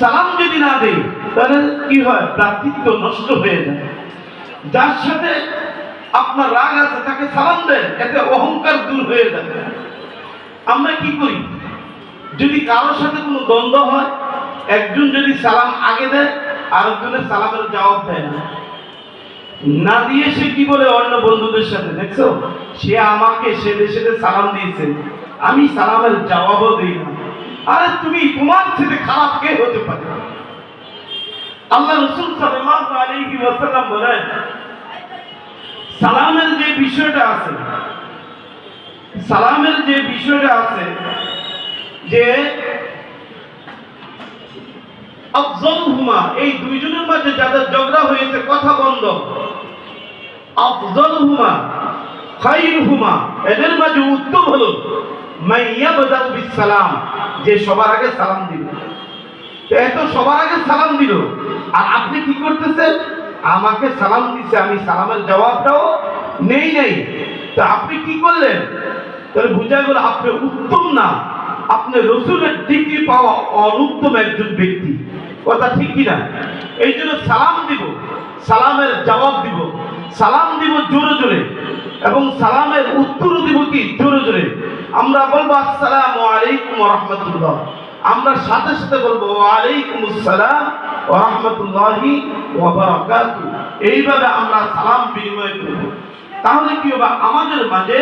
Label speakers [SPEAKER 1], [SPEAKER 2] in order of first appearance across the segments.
[SPEAKER 1] সালাম যদি না দেই, তাহলে কি হয়? প্রার্থিত্ব নষ্ট হয়ে যায়। যার সাথে আপনার রাগ আছে, তাকে সালাম দেন, এতে অহংকার দূর হয়ে যাবে আমরা কি করি? যদি কারোর সাথে কোনো দ্বন্দ্ব হয়, একজন যদি সালাম আগে দেয়, আরেকজনের সালামের জবাব দেয় না। না দিয়ে সে কি বলে অন্য বন্ধুদের সাথে? দেখছ? সে আমাকে, সে দেশে সালাম দিয়েছে। আমি সালামের জবাবও দিই না। আরে তুমি তোমার সাথে খারাপ কে হতে পারে? আল্লাহ রসুল সাল্লাল্লাহু আলাইহি ওয়াসাল্লাম বলেন, সালামের যে বিষয়টা আছে, সালামের যে বিষয়টা আছে যে আফজল হুমা এই দুইজনের মাঝে যাদের ঝগড়া হয়েছে, কথা বন্ধ। আফজল হুমা খাইর হুমা এদের মাঝে উত্তম হলো। সালাম যে সবার আগে সালাম তো এত সবার আগে সালাম দিল, আর আপনি কি করতেছেন? আমাকে সালাম দিছে, আমি সালামের জবাবটাও নেই নেই। তো আপনি কি করলেন? তাহলে বুঝা গেল আপনি উত্তম না। আপনি রসুলের ডিগ্রি পাওয়া অনুত্তম একজন ব্যক্তি। কথা ঠিক কিনা এই জন্য সালাম দিব, সালামের জবাব দিব, সালাম দিব জোরে জোরে। এবং সালামের জোরে আমরা বলব আসসালামু আলাইকুম রহমতুল্লাহ। আমরা সাথে সাথে বলব ওয়ালাইকুম আসসালাম রাহমাতুল্লাহি এইভাবে আমরা সালাম বিনিময় করব। তাহলে কি হবে? আমাদের মাঝে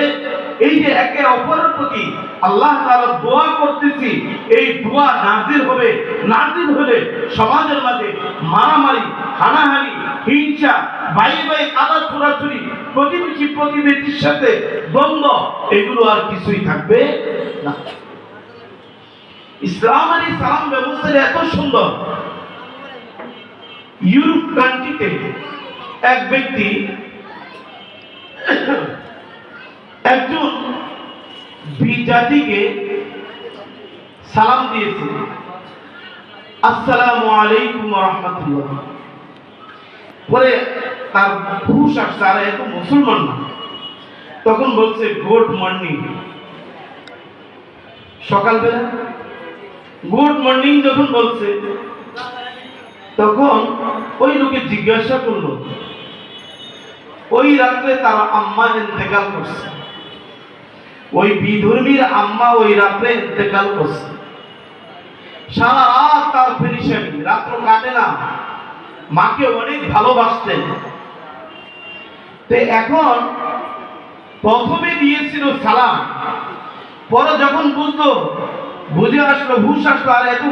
[SPEAKER 1] এই যে একে অপরের প্রতি আল্লাহ তাআলা দোয়া করতেছি, এই দোয়া নাজির হবে নাজির হলে সমাজের মাঝে মারামারি, হানাহানি, হিংসা ভাই ভাই কাদা ছোড়াছুরি প্রতিবেশী প্রতিবেশীর সাথে দ্বন্দ্ব? এগুলো আর কিছুই থাকবে না। ইসলামের এই সালাম ব্যবস্থাটা এত সুন্দর। ইউরোপ কান্ট্রিতে এক ব্যক্তি, একজন জাতিকে সালাম দিয়েছে। আসসালামু আলাইকুম রহমতুল্লাহ। পরে তার হুশ আসছে আর এত মুসলমান না। তখন বলছে গুড মর্নিং সকালবেলা গুড মর্নিং যখন বলছে, তখন ওই লোকে জিজ্ঞাসা করল, ওই রাত্রে তার আম্মা ইন্তেকাল করছে। ওই বিধর্মীর আম্মা ওই রাত্রে ইন্তেকাল করছে। সারা রাত তার ফেরিসানি রাত্র কাটে না। মাকে অনেক ভালোবাসতেন। এখন প্রথমে দিয়েছিল সালাম পরে যখন বুঝতো বুঝে আসলো হুশ আসলো আর এত